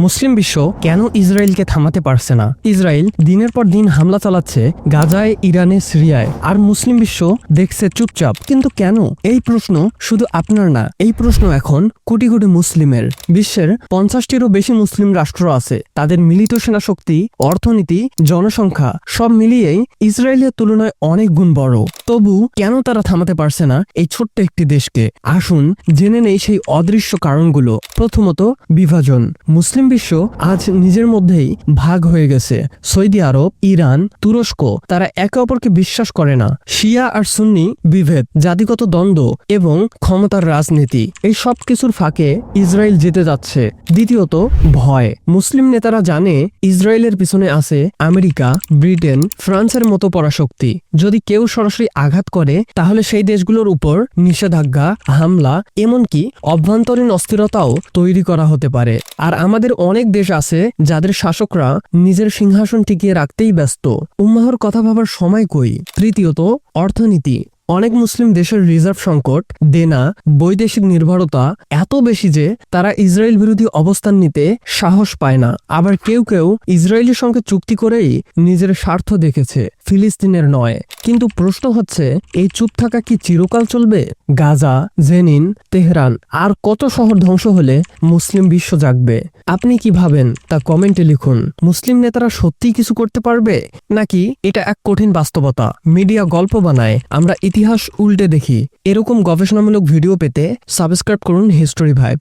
মুসলিম বিশ্ব কেন ইসরায়েলকে থামাতে পারছে না? ইসরায়েল দিনের পর দিন হামলা চালাচ্ছে গাজায়, ইরানে, সিরিয়ায়। আর মুসলিম বিশ্ব দেখছে চুপচাপ। কিন্তু কেন? এই প্রশ্ন শুধু আপনার না, এই প্রশ্ন এখন কোটি কোটি মুসলিমের। বিশ্বের পঞ্চাশটিরও বেশি মুসলিম রাষ্ট্র আছে। তাদের মিলিত সেনা শক্তি অর্থনীতি, জনসংখ্যা, সব মিলিয়েই ইসরায়েলের তুলনায় অনেক গুণ বড়। তবু কেন তারা থামাতে পারছে না এই ছোট্ট একটি দেশকে? আসুন জেনে নেই সেই অদৃশ্য কারণগুলো। প্রথমত, বিভাজন। মুসলিম বিশ্ব আজ নিজের মধ্যেই ভাগ হয়ে গেছে। সৌদি আরব, ইরান, তুরস্ক, তারা একে অপরকে বিশ্বাস করে না। শিয়া আর সুন্নি বিভেদ, জাতিগত দ্বন্দ্ব এবং ক্ষমতার রাজনীতি, এই সব কিছুর ফাঁকে ইসরায়েল জিতে যাচ্ছে। দ্বিতীয়ত, ভয়। মুসলিম নেতারা জানে ইসরায়েলের পিছনে আছে আমেরিকা, ব্রিটেন, ফ্রান্সের মতো পরাশক্তি। যদি কেউ সরাসরি আঘাত করে, তাহলে সেই দেশগুলোর উপর নিষেধাজ্ঞা, হামলা, এমনকি অভ্যন্তরীণ অস্থিরতাও তৈরি করা হতে পারে। আর আমাদের অনেক দেশ আছে যাদের শাসকরা নিজের সিংহাসন টিকিয়ে রাখতেই ব্যস্ত। উম্মাহর কথা ভাবার সময় কই? তৃতীয়ত, অর্থনীতি। অনেক মুসলিম দেশের রিজার্ভ সংকট, দেনা, বৈদেশিক নির্ভরতা এত বেশি যে তারা ইসরায়েল বিরোধী অবস্থান নিতে সাহস পায় না। আবার কেউ কেউ ইসরায়েলের সঙ্গে চুক্তি করেই নিজের স্বার্থ দেখেছে, ফিলিস্তিনের নয়। কিন্তু প্রশ্ন হচ্ছে, এই চুপ থাকা কি চিরকাল চলবে? গাজা, জেনিন, তেহরান, আর কত শহর ধ্বংস হলে মুসলিম বিশ্ব জাগবে? আপনি কি ভাবেন? তা কমেন্টে লিখুন। মুসলিম নেতারা সত্যিই কিছু করতে পারবে? নাকি এটা এক কঠিন বাস্তবতা? মিডিয়া গল্প বানায়, আমরা ইতিহাস উল্টে দেখি। এরকম গবেষণামূলক ভিডিও পেতে সাবস্ক্রাইব করুন হিস্টোরি ভাইব।